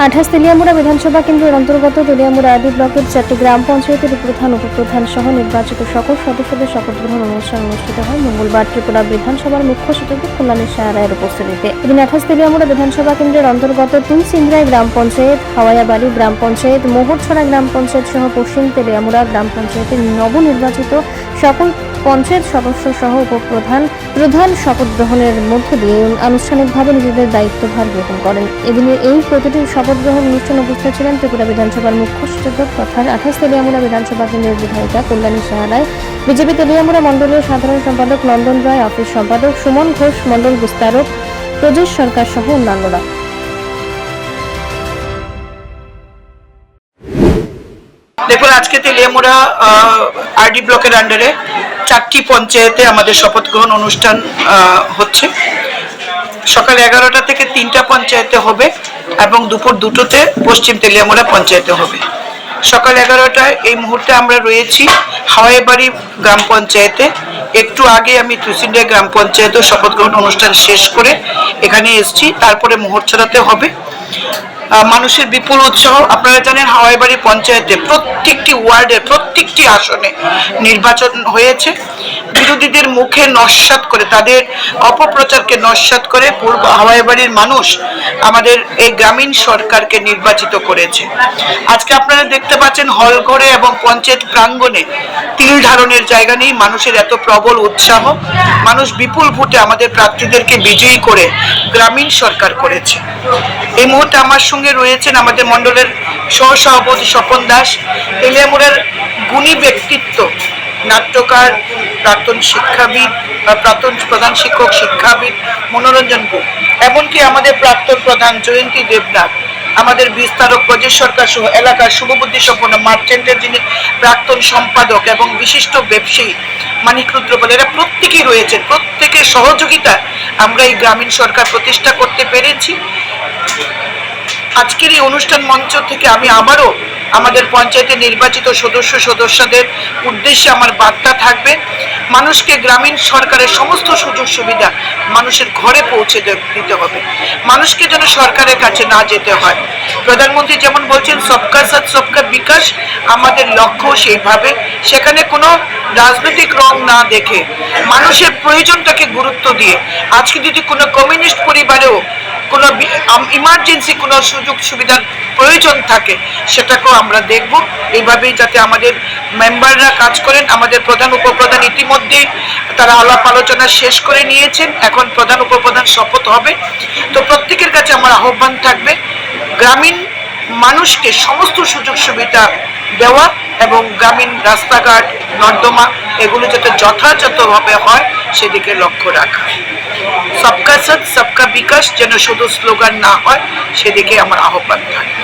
আঠাশ তেলিয়ামুড়া বিধানসভা কেন্দ্রের অন্তর্গত তেলিয়ামুড়া আদি ব্লকের চারটি গ্রাম পঞ্চায়েতের প্রধান, উপপ্রধান সহ নির্বাচিত সকল সদস্যদের শপথ গ্রহণ অনুষ্ঠান অনুষ্ঠিত হয় মঙ্গলবার ত্রিপুরা বিধানসভার মুখ্য সচিব কল্যাণী শাহ রায়ের উপস্থিতিতে। এদিন আঠাশ তেলিয়ামুড়া বিধানসভা কেন্দ্রের অন্তর্গত তুলসিন্দ্রায় গ্রাম পঞ্চায়েত, হাওয়াইয়াবাড়ি গ্রাম পঞ্চায়েত, মোহরছড়া গ্রাম পঞ্চায়েত সহ পশ্চিম তেলিয়ামুড়া গ্রাম পঞ্চায়েতের নবনির্বাচিত সকল পঞ্চায়েত সদস্য সহ উপপ্রধান প্রধান শপথ গ্রহণের মধ্য দিয়ে আনুষ্ঠানিকভাবে নিজেদের দায়িত্বভার গ্রহণ করেন। এদিনের এই প্রতিটি শপথ গ্রহণ অনুষ্ঠানে উপস্থিত ছিলেন ত্রিপুরা বিধানসভার মুখ্য সচেতক তথা আঠাশ তেলিয়ামুড়া বিধানসভা কেন্দ্রের বিধায়িকা কল্যাণী সাহা রায় বিজেপি তেলিয়ামুড়া মণ্ডলের সাধারণ সম্পাদক নন্দন রায়, অফিস সম্পাদক সুমন ঘোষ, মণ্ডল বিস্তারক প্রদেশ সরকার সহ অন্যান্যরা। দেখুন, আজকে তেলিয়ামুড়া আরডি ব্লকের আন্ডারে চারটি পঞ্চায়েতে আমাদের শপথ গ্রহণ অনুষ্ঠান হচ্ছে। সকাল এগারোটা থেকে তিনটা পঞ্চায়েতে হবে এবং দুপুর দুটোতে পশ্চিম তেলিয়ামুড়া পঞ্চায়েতে হবে। সকাল এগারোটায় এই মুহূর্তে আমরা রয়েছি হাওয়াইবাড়ি গ্রাম পঞ্চায়েতে। একটু আগে আমি তুসিন্ডিয়া গ্রাম পঞ্চায়েতেও শপথ গ্রহণ অনুষ্ঠান শেষ করে এখানে এসেছি, তারপরে মোহরছড়াতে হবে। মানুষের বিপুল উৎসাহ। আপনারা জানেন হাওয়াইবাড়ি পঞ্চায়েতে প্রত্যেকটি ওয়ার্ডের প্রত্যেকটি আসনে নির্বাচন হয়েছে। বিরোধীদের মুখে নস্বাত করে, তাদের অপপ্রচারকে নস্বাত করে পূর্ব হাওয়াইবাড়ির মানুষ আমাদের এই গ্রামীণ সরকারকে নির্বাচিত করেছে। আজকে আপনারা দেখতে পাচ্ছেন হলঘরে এবং পঞ্চায়েত প্রাঙ্গণে তিল ধারণের জায়গা নেই, মানুষের এত প্রবল উৎসাহ। মানুষ বিপুল ভোটে আমাদের প্রার্থীদেরকে বিজয়ী করে গ্রামীণ সরকার করেছে। এই মুহূর্তে আমার সঙ্গে রয়েছেন আমাদের মণ্ডলের সহসভাপতি স্বপন দাস। তেলিয়ামুড়ার গুণী ব্যক্তিত্ব নাট্যকার, প্রাক্তন শিক্ষাবিদ বা প্রাক্তন প্রধান শিক্ষক, শিক্ষাবিদ মনোরঞ্জন গুহ এমনকি আমাদের প্রাক্তন প্রধান জয়ন্তী দেবনাথ, আমাদের বিস্তারক প্রজেশ সরকার সহ এলাকার শুভবুদ্ধি সম্পন্ন মার্চেন্টের যিনি প্রাক্তন সম্পাদক এবং বিশিষ্ট ব্যবসায়ী মানিক রুদ্রপাল এরা প্রত্যেকেই রয়েছেন। প্রত্যেকের সহযোগিতা আমরা এই গ্রামীণ সরকার প্রতিষ্ঠা করতে পেরেছি। আজকের এই অনুষ্ঠান মঞ্চ থেকে আমি আবারও আমাদের পঞ্চায়েতে নির্বাচিত সদস্য সদস্যদের উদ্দেশ্যে আমার বার্তা থাকবে। মানুষকে গ্রামীণ সরকারের সমস্ত সুযোগ সুবিধা মানুষের ঘরে পৌঁছে দিতে হবে। মানুষকে যেন সরকারের কাছে না যেতে হয়। প্রধানমন্ত্রী যেমন বলছেন, সবকা সাথ, সবকা বিকাশ। আমাদের লক্ষ্য সেইভাবে সেখানে কোনো রাজনৈতিক রং না দেখে মানুষের প্রয়োজনটাকে গুরুত্ব দিয়ে আজকে যদি কোনো কমিউনিস্ট পরিবারেও কোনো ইমার্জেন্সি কোনো সুযোগ সুবিধার প্রয়োজন থাকে, সেটাকেও আমরা দেখব। এইভাবেই যাতে আমাদের মেম্বাররা কাজ করেন। আমাদের প্রধান, উপপ্রধান ইতিমধ্যে তারা আলাপ আলোচনা শেষ করে নিয়েছেন। এখন প্রধান, উপপ্রধান শপথ হবে। তো প্রত্যেকের কাছে আমার আহ্বান থাকবে, গ্রামীণ মানুষকে সমস্ত সুযোগ সুবিধা দেওয়া এবং গ্রামীণ রাস্তাঘাট, নর্দমা, এগুলো যাতে যথাযথভাবে হয়, সেদিকে লক্ষ্য রাখা। সবকা সাথ সবকা বিকাশ, যেন শুধু স্লোগান না হয়, সেদিকে আমার আহ্বান থাকবে।